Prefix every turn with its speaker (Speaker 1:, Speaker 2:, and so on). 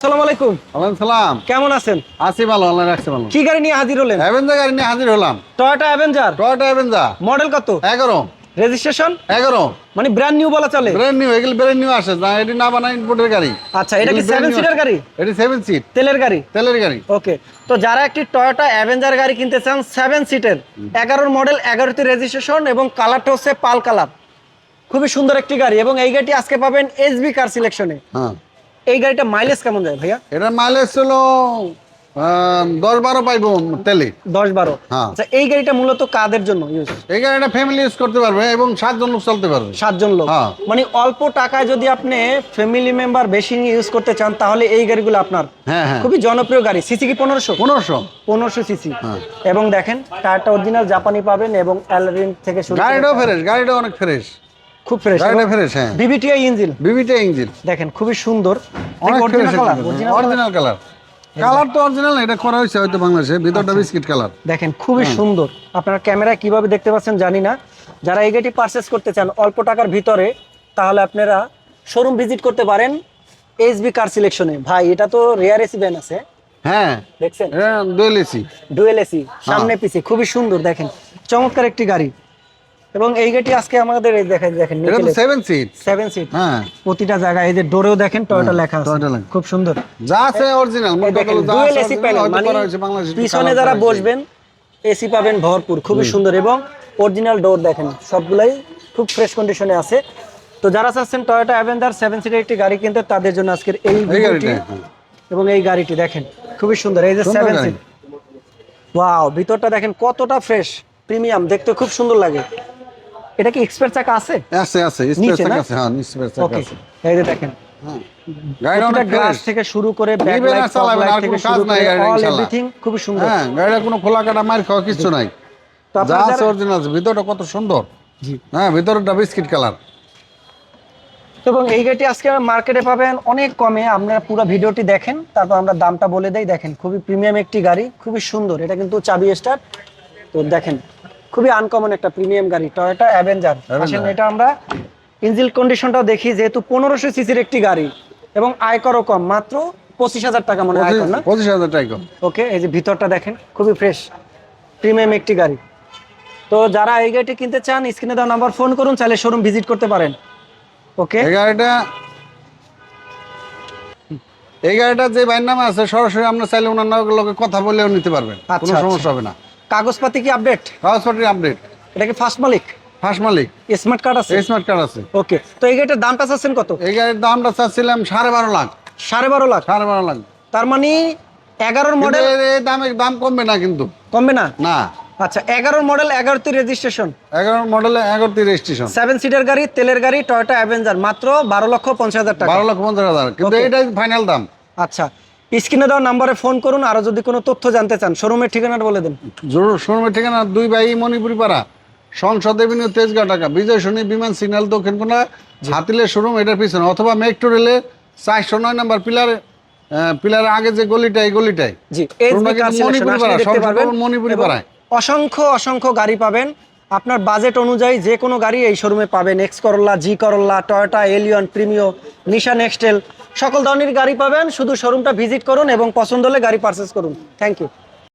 Speaker 1: আসসালামু আলাইকুম।
Speaker 2: ওয়ালাইকুম সালাম।
Speaker 1: কেমন আছেন?
Speaker 2: আছি ভালো আল্লাহ রাখছে ভালো।
Speaker 1: কি গাড়ি নিয়ে হাজির হলেন?
Speaker 2: অ্যাভেঞ্জার গাড়ি নিয়ে হাজির হলাম।
Speaker 1: Toyota Avenger
Speaker 2: Toyota Avenger
Speaker 1: model কত?
Speaker 2: এগারো।
Speaker 1: রেজিস্ট্রেশন
Speaker 2: এগারো।
Speaker 1: মানে ব্র্যান্ড নিউ বলা চলে?
Speaker 2: ব্র্যান্ড নিউ এগুলো ব্র্যান্ড নিউ আসে। না এটি না বানা ইনপোর্টের গাড়ি।
Speaker 1: আচ্ছা এটা কি
Speaker 2: এগুলো brand
Speaker 1: সেভেন সিটার গাড়ি?
Speaker 2: এটি সেভেন সিট
Speaker 1: তেলের গাড়ি?
Speaker 2: তেলের গাড়ি।
Speaker 1: ওকে তো যারা একটি টয়োটা অ্যাভেঞ্জার গাড়ি কিনতে চান সেভেন সিটের এগারোর মডেল এগারোতে রেজিস্ট্রেশন এবং কালারটা হচ্ছে পাল কালার। খুবই সুন্দর একটি গাড়ি এবং এই গাড়িটি আজকে পাবেন এসবি কার সিলেকশনে
Speaker 2: হ্যাঁ।
Speaker 1: এই গাড়িটা মাইলেজ কেমন যায় ভাইয়া?
Speaker 2: এটা মাইলেজ আহ, দশ বারো পাইবো তেলে।
Speaker 1: দশ বারো।
Speaker 2: হ্যাঁ।
Speaker 1: আচ্ছা এই গাড়িটা মূলত কাদের জন্য ইউজ
Speaker 2: এই গাড়িটা ফ্যামিলি ইউজ করতে পারবে এবং সাতজন লোক চলতে পারবে।
Speaker 1: সাতজন লোক।
Speaker 2: হ্যাঁ।
Speaker 1: মানে অল্প টাকায় যদি আপনি ফ্যামিলি মেম্বার বেশি নিয়ে ইউজ করতে চান তাহলে এই গাড়িগুলো আপনার।
Speaker 2: হ্যাঁ হ্যাঁ।
Speaker 1: খুবই জনপ্রিয় গাড়ি। সিসি কি পনেরোশো?
Speaker 2: পনেরোশো।
Speaker 1: পনেরোশো সিসি। এবং দেখেন টায়ারটা অরিজিনাল জাপানি পাবেন এবং অ্যালরিন থেকে শুরু
Speaker 2: গাড়িটাও ফ্রেশ গাড়িটা অনেক ফ্রেশ
Speaker 1: খুব ফ্রেশ
Speaker 2: গাড়িটা ফ্রেশ হ্যাঁ।
Speaker 1: বিবিটিআই ইঞ্জিন
Speaker 2: বিবিটা ইঞ্জিন
Speaker 1: দেখেন খুবই সুন্দর।
Speaker 2: অনেক
Speaker 1: original colour original
Speaker 2: colour colour তো অরিজিনাল এটা করা হয়েছে হয়তো বাংলাদেশে ভিতরটা
Speaker 1: আচ্ছা।
Speaker 2: বিস্কিট কালার
Speaker 1: দেখেন খুবই সুন্দর। আপনারা ক্যামেরায় কীভাবে দেখতে পাচ্ছেন জানি না। যারা এই গাড়িটি পারচেস করতে চান অল্প টাকার ভিতরে তাহলে আপনারা শোরুম ভিজিট করতে পারেন এইচবি কার সিলেকশনে ভাই এটা তো রেয়ার এসি ভ্যান আছে।
Speaker 2: হ্যাঁ।
Speaker 1: দেখছেন?
Speaker 2: এটা দুয়েল এসি
Speaker 1: ডুয়েল এসি
Speaker 2: হ্যাঁ।
Speaker 1: সামনে পিছে খুবই সুন্দর। দেখেন চমৎকার একটি গাড়ি। এবং এই গাড়িটি আজকে আমাদের এই দেখেন দেখেন
Speaker 2: এটা তো সেভেন সিট
Speaker 1: সেভেন সিট
Speaker 2: হ্যাঁ।
Speaker 1: প্রতিটা জায়গায় এই যে ডোরেও দেখেন টয়োটা লেখা আছে।
Speaker 2: টয়োটা লেখা।
Speaker 1: খুব সুন্দর।
Speaker 2: যা আছে অরিজিনাল
Speaker 1: ডুয়েল এসি প্যানেল মানে পিছনে যারা বসবেন এসি পাবেন ভরপুর খুবই সুন্দর এবং অরিজিনাল ডোর দেখেন সবগুলাই খুব ফ্রেশ কন্ডিশনে আছে। তো যারা চাচ্ছেন টয়োটা অ্যাভেঞ্জার সেভেন সিটের একটি গাড়ি কিনতে তাদের জন্য আজকের এই ভিডিওটি
Speaker 2: হ্যাঁ।
Speaker 1: এবং এই গাড়িটি দেখেন খুবই সুন্দর এই যে
Speaker 2: সুন্দর
Speaker 1: সেভেন সিট ওয়াও ভিতরটা দেখেন কতটা ফ্রেশ প্রিমিয়াম দেখতে খুব সুন্দর লাগে। এটা কি এক্সপার্ট চাকা আছে?
Speaker 2: আছে আছে স্পেস
Speaker 1: না?
Speaker 2: আছে হ্যাঁ স্পেস
Speaker 1: ওকে
Speaker 2: আছে।
Speaker 1: এই যে দেখেন।
Speaker 2: হ্যাঁ।
Speaker 1: থেকে শুরু করে খুবই সুন্দর।
Speaker 2: হ্যাঁ গাড়িটা কোনো খোলা কাটা মার খাওয়া কিছু নাই। যা আছে অরিজিনাল ভিতরটা কত সুন্দর।
Speaker 1: জি।
Speaker 2: হ্যাঁ ভিতরটা বিস্কিট কালার
Speaker 1: এবং এই গাড়িটি আজকে মার্কেটে পাবেন অনেক কমে। আপনারা পুরো ভিডিওটি দেখেন তারপর আমরা দামটা বলে দেই। দেখেন খুবই প্রিমিয়াম একটি গাড়ি খুবই সুন্দর। এটা কিন্তু চাবি স্টার্ট তো দেখেন খুবই আনকমন একটা প্রিমিয়াম গাড়ি টয়োটা অ্যাভেঞ্জার আসেন এটা আমরা ইঞ্জিল কন্ডিশনটাও দেখি যেহেতু পনেরোশো সিসির একটি গাড়ি এবং আয়করও কম মাত্র পঁচিশ হাজার টাকা মনে হয় না?
Speaker 2: পঁচিশ হাজার টাকা
Speaker 1: ওকে এই যে ভিতরটা দেখেন খুবই ফ্রেশ প্রিমিয়াম একটি গাড়ি। তো যারা এই গাড়িটি কিনতে চান স্ক্রিনে দেওয়া নাম্বার ফোন করুন চাইলে শোরুম ভিজিট করতে পারেন। ওকে?
Speaker 2: এই গাড়িটা এই গাড়িটা যে বাইর নামে আছে সরাসরি আমরা চাইলে ওনার লগে কথা বলেও নিতে পারবেন। কোনো
Speaker 1: আচ্ছা, আচ্ছা।
Speaker 2: সমস্যা হবে না।
Speaker 1: কাগজপাতি কি আপডেট
Speaker 2: কাগজপত্রের আপডেট
Speaker 1: এটা কি ফার্স্ট মালিক?
Speaker 2: ফার্স্ট মালিক।
Speaker 1: স্মার্ট কার্ড আছে?
Speaker 2: স্মার্ট কার্ড আছে।
Speaker 1: ওকে তো এই গাড়িটার দামটা চাচ্ছেন কত?
Speaker 2: এই গাড়ির দামটা চাচ্ছিলাম সাড়ে বারো লাখ।
Speaker 1: সাড়ে বারো লাখ?
Speaker 2: সাড়ে বারো লাখ।
Speaker 1: তার মানে এগারোর মডেল
Speaker 2: দামে দাম কমবে না কিন্তু।
Speaker 1: কমবে না?
Speaker 2: না।
Speaker 1: আচ্ছা এগারোর মডেল এগারোতে রেজিস্ট্রেশন
Speaker 2: এগারো মডেলে এগারোটি রেজিস্ট্রেশন
Speaker 1: সেভেন সিটার গাড়ি তেলের গাড়ি টয়োটা অ্যাভেঞ্জার মাত্র বারো লক্ষ পঞ্চাশ হাজার টাকা।
Speaker 2: বারো লক্ষ পঞ্চাশ হাজার। কিন্তু. এটাই ফাইনাল দাম।
Speaker 1: আচ্ছা স্ক্রিনে দেওয়া নাম্বারে ফোন করুন আরও যদি কোনো তথ্য জানতে চান শোরুমের ঠিকানাটা বলে দেন।
Speaker 2: শোরুমের ঠিকানা দুই ভাই মণিপুরি পাড়া সংসদ এভিনিউ তেজগাঁ টাকা বিজয় শনি বিমান সিগন্যাল দক্ষিণ কোনা হাতিলের শোরুম এটার পিছনে অথবা মেট্রো রেলে চারশো নয় নাম্বার পিলার পিলারের আগে যে গলিটা এই গলিটাই। মণিপুরি পাড়ায়।
Speaker 1: অসংখ্য অসংখ্য গাড়ি পাবেন। আপনার বাজেট অনুযায়ী যে কোনো গাড়ি এই শোরুমে পাবেন। X Corolla G Corolla Toyota Allion Premio Nissan X Trail সকল ধরনের গাড়ি পাবেন। শুধু শোরুমটা ভিজিট করুন এবং পছন্দ হলে গাড়ি পারচেস করুন। Thank you